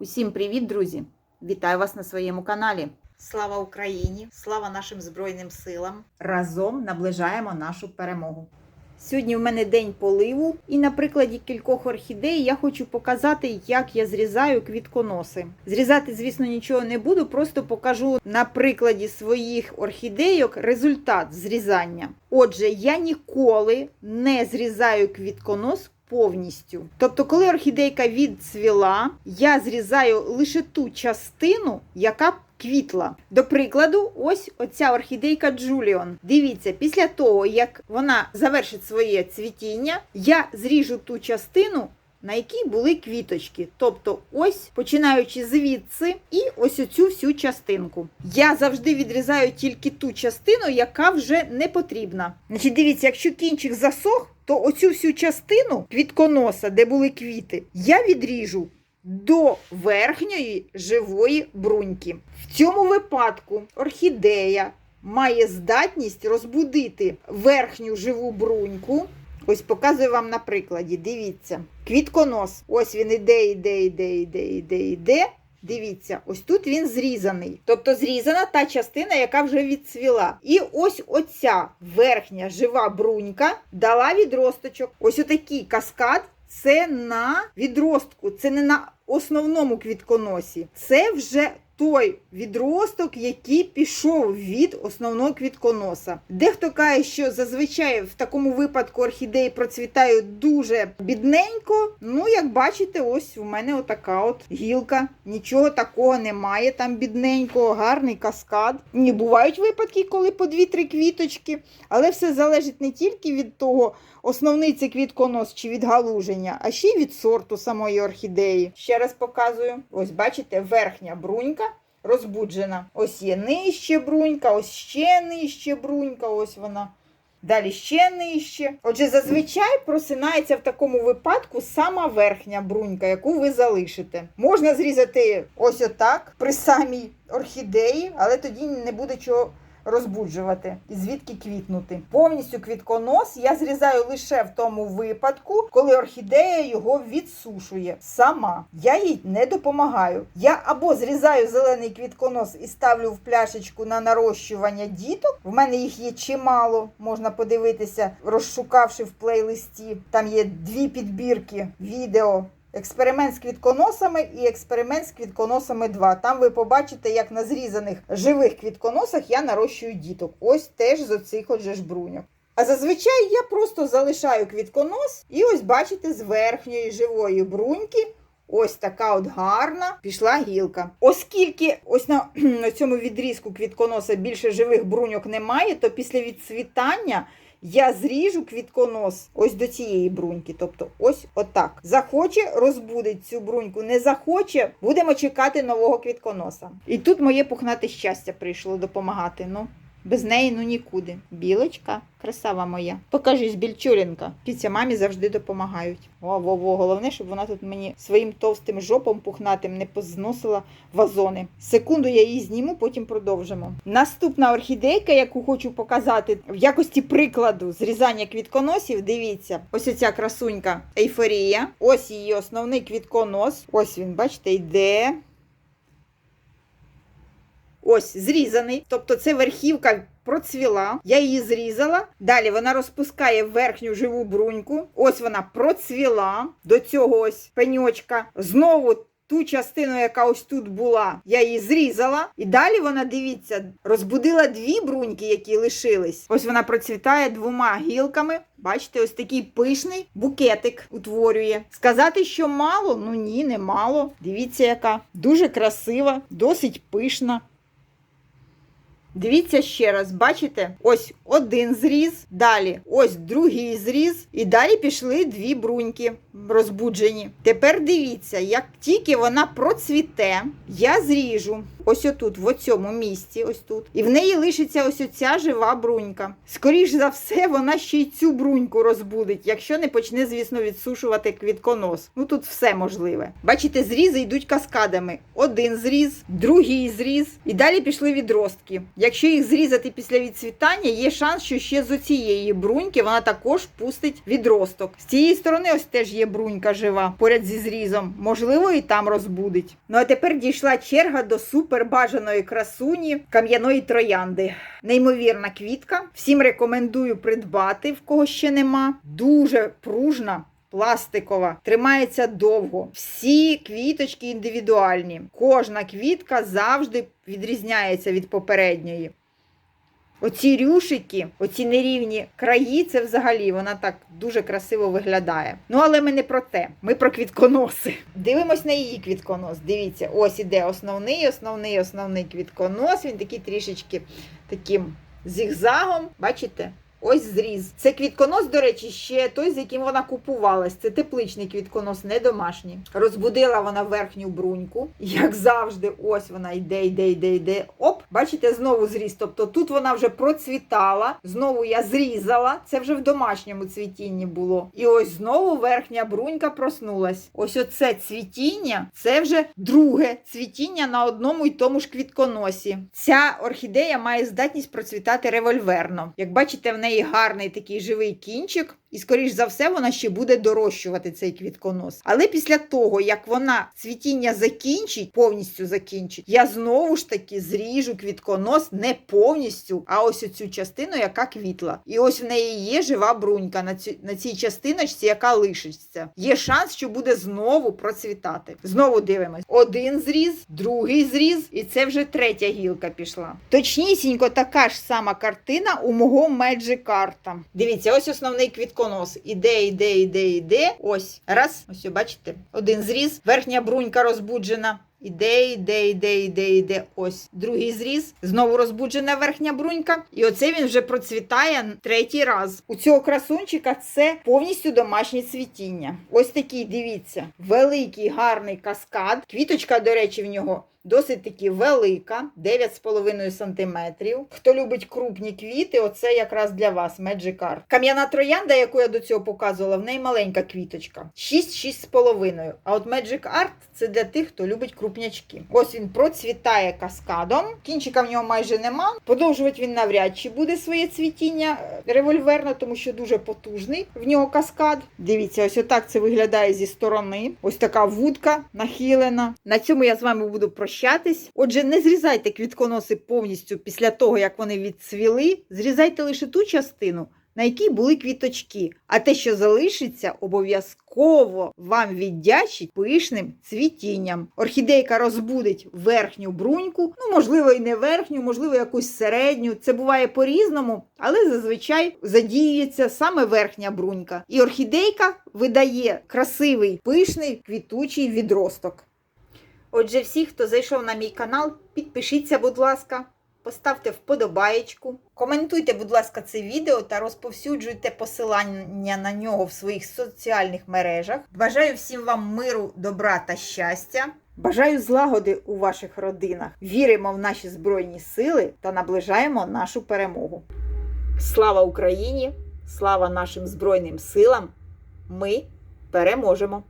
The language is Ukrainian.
Усім привіт, друзі! Вітаю вас на своєму каналі. Слава Україні! Слава нашим Збройним силам! Разом наближаємо нашу перемогу. Сьогодні в мене день поливу, і на прикладі кількох орхідей я хочу показати, як я зрізаю квітконоси. Зрізати, звісно, нічого не буду, просто покажу на прикладі своїх орхідейок результат зрізання. Отже, я ніколи не зрізаю квітконос повністю. Тобто, коли орхідейка відцвіла, я зрізаю лише ту частину, яка квітла. До прикладу, ось оця орхідейка Джуліон. Дивіться, після того, як вона завершить своє цвітіння, я зріжу ту частину. На якій були квіточки, тобто ось починаючи звідси, і ось оцю всю частинку. Я завжди відрізаю тільки ту частину, яка вже не потрібна. Значить, дивіться, якщо кінчик засох, то оцю всю частину квітконоса, де були квіти, я відріжу до верхньої живої бруньки. В цьому випадку орхідея має здатність розбудити верхню живу бруньку. Ось показую вам на прикладі. Дивіться. Квітконос. Ось він іде, іде, іде, іде, іде, іде. Дивіться, ось тут він зрізаний. Тобто зрізана та частина, яка вже відцвіла. І ось оця верхня жива брунька дала відросточок. Ось отакий каскад. Це на відростку, це не на основному квітконосі. Це вже той відросток, який пішов від основного квітконоса. Дехто каже, що зазвичай в такому випадку орхідеї процвітають дуже бідненько. Ну, як бачите, ось у мене отака от гілка. Нічого такого немає. Там бідненького, гарний каскад. Ні, бувають випадки, коли по 2-3 квіточки, але все залежить не тільки від того, основний це квітконос чи відгалуження, а ще й від сорту самої орхідеї. Ще раз показую. Ось бачите, верхня брунька розбуджена. Ось є нижче брунька, ось ще нижче брунька, ось вона. Далі ще нижче. Отже, зазвичай просинається в такому випадку сама верхня брунька, яку ви залишите. Можна зрізати ось отак при самій орхідеї, але тоді не буде чого розбуджувати і звідки квітнути. Повністю квітконос я зрізаю лише в тому випадку, коли орхідея його відсушує сама. Я їй не допомагаю. Я або зрізаю зелений квітконос і ставлю в пляшечку на нарощування діток. В мене їх є чимало, можна подивитися, розшукавши в плейлисті. Там є дві підбірки відео. Експеримент з квітконосами і експеримент з квітконосами 2. Там ви побачите, як на зрізаних живих квітконосах я нарощую діток. Ось теж з оцих от же бруньок. А зазвичай я просто залишаю квітконос, і ось бачите, з верхньої живої бруньки. Ось така от гарна пішла гілка. Оскільки ось на, на цьому відрізку квітконоса більше живих бруньок немає, то після відцвітання я зріжу квітконос ось до цієї бруньки. Тобто ось отак. Захоче, розбудить цю бруньку, не захоче, будемо чекати нового квітконоса. І тут моє пухнате щастя прийшло допомагати. Ну, без неї ну нікуди. Білочка, красава моя. Покажись, більчурінка. Кіця мамі завжди допомагають. О, во, во, головне, щоб вона тут мені своїм товстим жопом пухнатим не позносила вазони. Секунду я її зніму, потім продовжимо. Наступна орхідейка, яку хочу показати в якості прикладу зрізання квітконосів. Дивіться, ось оця красунька ейфорія. Ось її основний квітконос. Ось він, бачите, йде. Ось зрізаний. Тобто це верхівка процвіла. Я її зрізала. Далі вона розпускає верхню живу бруньку. Ось вона процвіла до цього ось пеньочка. Знову. Ту частину, яка ось тут була, я її зрізала. І далі вона, дивіться, розбудила дві бруньки, які лишились. Ось вона процвітає двома гілками. Бачите, ось такий пишний букетик утворює. Сказати, що мало? Ну ні, не мало. Дивіться, яка дуже красива, досить пишна. Дивіться ще раз, бачите? Ось один зріз, далі ось другий зріз, і далі пішли дві бруньки розбуджені. Тепер дивіться, як тільки вона процвіте, я зріжу ось отут, в оцьому місці, ось тут. І в неї лишиться ось оця жива брунька. Скоріш за все, вона ще й цю бруньку розбудить, якщо не почне, звісно, відсушувати квітконос. Ну тут все можливе. Бачите, зрізи йдуть каскадами. Один зріз, другий зріз, і далі пішли відростки. Якщо їх зрізати після відцвітання, є шанс, що ще з оцієї бруньки вона також пустить відросток. З цієї сторони ось теж є брунька жива поряд зі зрізом. Можливо, і там розбудить. Ну а тепер дійшла черга до супербажаної красуні кам'яної троянди. Неймовірна квітка. Всім рекомендую придбати, в кого ще нема. Дуже пружна. Пластикова, тримається довго. Всі квіточки індивідуальні. Кожна квітка завжди відрізняється від попередньої. Оці рюшики, оці нерівні краї, це взагалі вона так дуже красиво виглядає. Ну, але ми не про те, ми про квітконоси. Дивимось на її квітконос. Дивіться, ось іде основний, основний, основний квітконос. Він такий трішечки таким зігзагом. Бачите? Ось зріз. Це квітконос, до речі, ще той, з яким вона купувалась. Це тепличний квітконос, не домашній. Розбудила вона верхню бруньку. Як завжди, ось вона йде, йде, йде, йде. Оп, бачите, знову зріз. Тобто тут вона вже процвітала. Знову я зрізала. Це вже в домашньому цвітінні було. І ось знову верхня брунька проснулась. Ось оце цвітіння це вже друге цвітіння на одному й тому ж квітконосі. Ця орхідея має здатність процвітати револьверно. Як бачите, в неї гарний такий живий кінчик. І, скоріш за все, вона ще буде дорощувати цей квітконос. Але після того, як вона цвітіння закінчить, повністю закінчить, я знову ж таки зріжу квітконос не повністю, а ось оцю частину, яка квітла. І ось в неї є жива брунька на, цю, на цій частиночці, яка лишиться. Є шанс, що буде знову процвітати. Знову дивимось: один зріз, другий зріз, і це вже третя гілка пішла. Точнісінько така ж сама картина у мого Magic Арта. Дивіться, ось основний квітконос. Іде, іде, іде, іде. Ось. Раз. Ось, бачите, один зріз, верхня брунька розбуджена. Іде, іде, іде, іде, іде. Ось другий зріз. Знову розбуджена верхня брунька. І оце він вже процвітає третій раз. У цього красунчика це повністю домашнє цвітіння. Ось такий, дивіться, великий гарний каскад. Квіточка, до речі, в нього. Досить таки велика, 9,5 см. Хто любить крупні квіти, оце якраз для вас Art. Кам'яна троянда, яку я до цього показувала, в неї маленька квіточка. 6-6,5. А от Magic Art це для тих, хто любить крупнячки. Ось він процвітає каскадом. Кінчика в нього майже нема. Подовжувати він навряд чи буде своє цвітіння е, револьверно, тому що дуже потужний в нього каскад. Дивіться, ось отак це виглядає зі сторони. Ось така вудка нахилена. На цьому я з вами буду прощатись. Отже, не зрізайте квітконоси повністю після того, як вони відцвіли. Зрізайте лише ту частину. На якій були квіточки, а те, що залишиться, обов'язково вам віддячить пишним цвітінням. Орхідейка розбудить верхню бруньку, ну, можливо, і не верхню, можливо, якусь середню. Це буває по-різному, але зазвичай задіюється саме верхня брунька. І орхідейка видає красивий пишний квітучий відросток. Отже, всі, хто зайшов на мій канал, підпишіться, будь ласка, поставте вподобаєчку, коментуйте, будь ласка, це відео та розповсюджуйте посилання на нього в своїх соціальних мережах. Бажаю всім вам миру, добра та щастя. Бажаю злагоди у ваших родинах. Віримо в наші Збройні Сили та наближаємо нашу перемогу. Слава Україні! Слава нашим Збройним силам! Ми переможемо!